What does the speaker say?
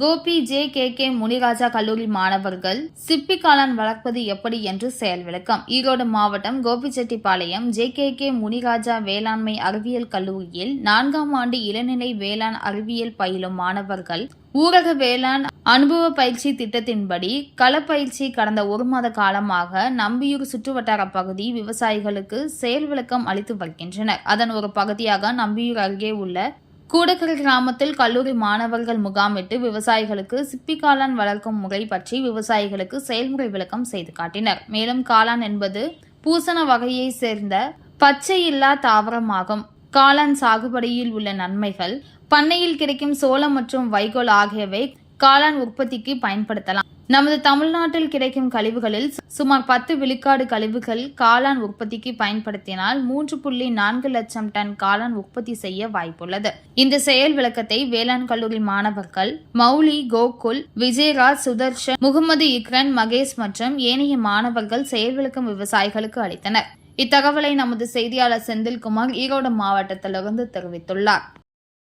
Gobi J K K Muniraja கல்லூரி மாணவர்கள் சிப்பி காளான் வளர்ப்பது எப்படி என்று செயல் விளக்கம். ஈரோடு மாவட்டம் Gobichettipalayam J K K Muniraja வேளாண்மை அறிவியல் கல்லூரியில் நான்காம் ஆண்டு இளநிலை வேளாண் அறிவியல் பயிலும் மாணவர்கள் ஊரக வேளாண் அனுபவ பயிற்சி திட்டத்தின்படி களப்பயிற்சி கடந்த ஒரு மாத காலமாக நம்பியூர் சுற்றுவட்டார பகுதி விவசாயிகளுக்கு செயல் விளக்கம் அளித்து வருகின்றனர். அதன் ஒரு பகுதியாக நம்பியூர் அருகே உள்ள கூடக்கரை கிராமத்தில் கல்லூரி மாணவர்கள் முகாமிட்டு விவசாயிகளுக்கு சிப்பி காளான் வளர்க்கும் முறை பற்றி விவசாயிகளுக்கு செயல்முறை விளக்கம் செய்து காட்டினர். மேலும் காளான் என்பது பூசண வகையை சேர்ந்த பச்சையில்லா தாவரமாகும். காளான் சாகுபடியில் உள்ள நன்மைகள் பண்ணையில் கிடைக்கும் சோளம் மற்றும் வைகோல் ஆகியவை காளான் உற்பத்திக்கு பயன்படுத்தலாம். நமது தமிழ்நாட்டில் கிடைக்கும் கழிவுகளில் சுமார் பத்து விழுக்காடு கழிவுகள் காளான் உற்பத்திக்கு பயன்படுத்தினால் மூன்று புள்ளி நான்கு லட்சம் டன் காளான் உற்பத்தி செய்ய வாய்ப்புள்ளது. இந்த செயல் விளக்கத்தை வேளாண் கல்லூரி மாணவர்கள் மௌலி கோகுல் விஜயராஜ் சுதர்ஷன் முகமது இக்ரன் மகேஷ் மற்றும் ஏனைய மாணவர்கள் செயல் விளக்கம் விவசாயிகளுக்கு அளித்தனர். இத்தகவலை நமது செய்தியாளர் செந்தில்குமார் ஈரோடு மாவட்டத்திலிருந்து தெரிவித்துள்ளார்.